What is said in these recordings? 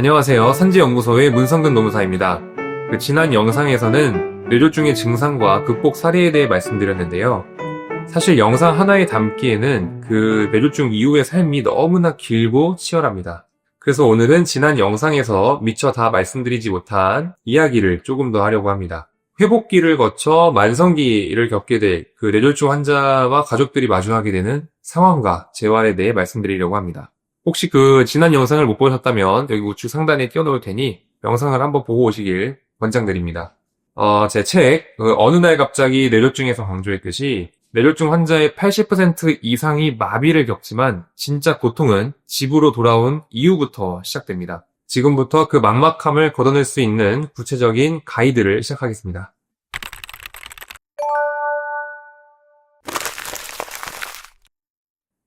안녕하세요. 산지연구소의 문성근 노무사입니다. 그 지난 영상에서는 뇌졸중의 증상과 극복 사례에 대해 말씀드렸는데요. 사실 영상 하나에 담기에는 그 뇌졸중 이후의 삶이 너무나 길고 치열합니다. 그래서 오늘은 지난 영상에서 미처 다 말씀드리지 못한 이야기를 조금 더 하려고 합니다. 회복기를 거쳐 만성기를 겪게 될 그 뇌졸중 환자와 가족들이 마주하게 되는 상황과 재활에 대해 말씀드리려고 합니다. 혹시 그 지난 영상을 못 보셨다면 여기 우측 상단에 띄워놓을 테니 영상을 한번 보고 오시길 권장드립니다. 어, 제 책, 그 어느 날 갑자기 뇌졸중에서 강조했듯이 뇌졸중 환자의 80% 이상이 마비를 겪지만 진짜 고통은 집으로 돌아온 이후부터 시작됩니다. 지금부터 그 막막함을 걷어낼 수 있는 구체적인 가이드를 시작하겠습니다.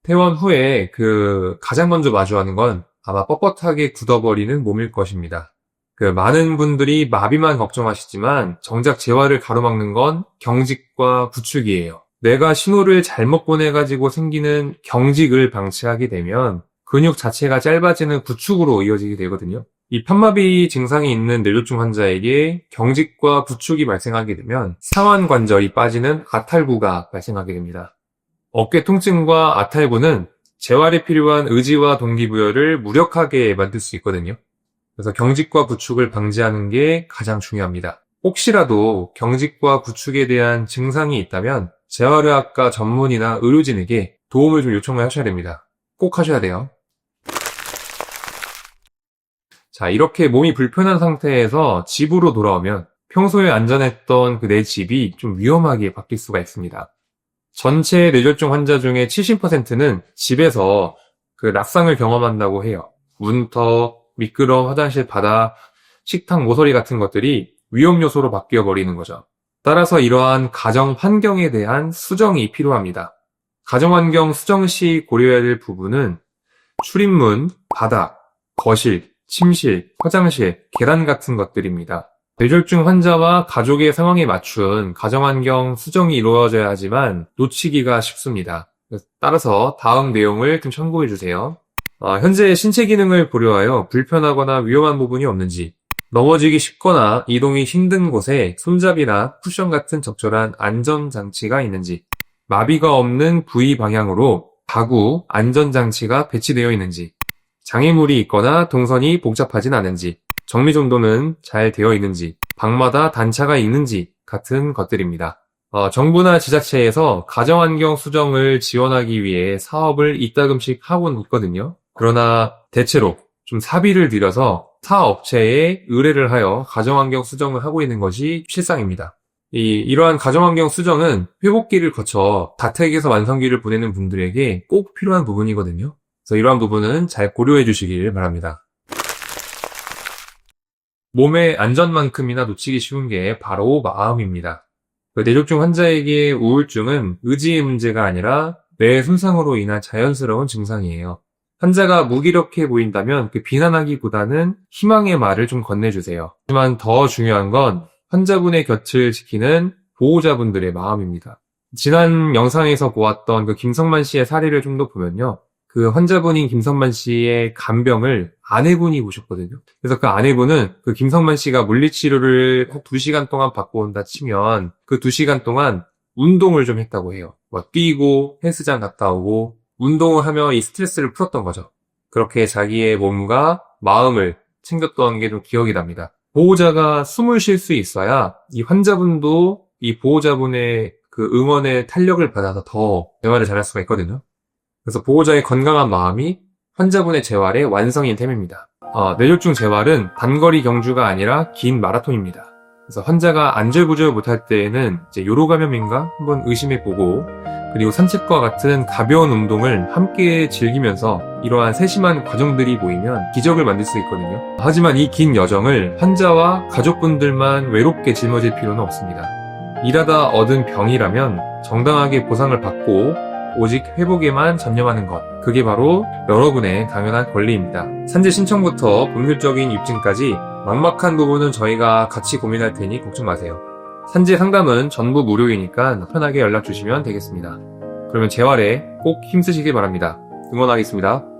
퇴원 후에 그 가장 먼저 마주하는 건 아마 뻣뻣하게 굳어버리는 몸일 것입니다. 그 많은 분들이 마비만 걱정하시지만 정작 재활을 가로막는 건 경직과 구축이에요. 뇌가 신호를 잘못 보내가지고 생기는 경직을 방치하게 되면 근육 자체가 짧아지는 구축으로 이어지게 되거든요. 이 편마비 증상이 있는 뇌졸중 환자에게 경직과 구축이 발생하게 되면 상완 관절이 빠지는 아탈구가 발생하게 됩니다. 어깨 통증과 아탈구는 재활에 필요한 의지와 동기부여를 무력하게 만들 수 있거든요. 그래서 경직과 구축을 방지하는 게 가장 중요합니다. 혹시라도 경직과 구축에 대한 증상이 있다면 재활의학과 전문의나 의료진에게 도움을 좀 요청을 하셔야 됩니다. 꼭 하셔야 돼요. 자, 이렇게 몸이 불편한 상태에서 집으로 돌아오면 평소에 안전했던 그 내 집이 좀 위험하게 바뀔 수가 있습니다. 전체 뇌졸중 환자 중에 70%는 집에서 그 낙상을 경험한다고 해요. 문터, 미끄럼, 화장실 바닥, 식탁 모서리 같은 것들이 위험 요소로 바뀌어 버리는 거죠. 따라서 이러한 가정 환경에 대한 수정이 필요합니다. 가정 환경 수정 시 고려해야 될 부분은 출입문, 바닥, 거실, 침실, 화장실, 계단 같은 것들입니다. 뇌졸중 환자와 가족의 상황에 맞춘 가정환경 수정이 이루어져야 하지만 놓치기가 쉽습니다. 따라서 다음 내용을 좀 참고해 주세요. 아, 현재 신체 기능을 고려하여 불편하거나 위험한 부분이 없는지, 넘어지기 쉽거나 이동이 힘든 곳에 손잡이나 쿠션 같은 적절한 안전장치가 있는지, 마비가 없는 부위 방향으로 가구 안전장치가 배치되어 있는지, 장애물이 있거나 동선이 복잡하진 않은지, 정리정돈은 잘 되어 있는지, 방마다 단차가 있는지 같은 것들입니다. 어, 정부나 지자체에서 가정환경 수정을 지원하기 위해 사업을 이따금씩 하고 있거든요. 그러나 대체로 좀 사비를 들여서 타 업체에 의뢰를 하여 가정환경 수정을 하고 있는 것이 실상입니다. 이, 이러한 가정환경 수정은 회복기를 거쳐 다택에서 완성기를 보내는 분들에게 꼭 필요한 부분이거든요. 그래서 이러한 부분은 잘 고려해 주시길 바랍니다. 몸의 안전만큼이나 놓치기 쉬운 게 바로 마음입니다. 그 뇌졸중 환자에게 우울증은 의지의 문제가 아니라 뇌 손상으로 인한 자연스러운 증상이에요. 환자가 무기력해 보인다면 그 비난하기보다는 희망의 말을 좀 건네주세요. 하지만 더 중요한 건 환자분의 곁을 지키는 보호자분들의 마음입니다. 지난 영상에서 보았던 그 김성만 씨의 사례를 좀 더 보면요. 그 환자분인 김성만 씨의 간병을 아내분이 보셨거든요. 그래서 그 아내분은 그 김성만 씨가 물리치료를 한 2시간 동안 받고 온다 치면 그 2시간 동안 운동을 좀 했다고 해요. 뭐 뛰고 헬스장 갔다 오고 운동을 하며 이 스트레스를 풀었던 거죠. 그렇게 자기의 몸과 마음을 챙겼던 게 좀 기억이 납니다. 보호자가 숨을 쉴 수 있어야 이 환자분도 이 보호자분의 그 응원의 탄력을 받아서 더 대화를 잘할 수가 있거든요. 그래서 보호자의 건강한 마음이 환자분의 재활의 완성인 셈입니다. 어, 뇌졸중 재활은 단거리 경주가 아니라 긴 마라톤입니다. 그래서 환자가 안절부절 못할 때에는 이제 요로 감염인가 한번 의심해 보고 그리고 산책과 같은 가벼운 운동을 함께 즐기면서 이러한 세심한 과정들이 모이면 기적을 만들 수 있거든요. 하지만 이 긴 여정을 환자와 가족분들만 외롭게 짊어질 필요는 없습니다. 일하다 얻은 병이라면 정당하게 보상을 받고 오직 회복에만 전념하는 것. 그게 바로 여러분의 당연한 권리입니다. 산재 신청부터 본질적인 입증까지 막막한 부분은 저희가 같이 고민할 테니 걱정 마세요. 산재 상담은 전부 무료이니까 편하게 연락 주시면 되겠습니다. 그러면 재활에 꼭 힘쓰시길 바랍니다. 응원하겠습니다.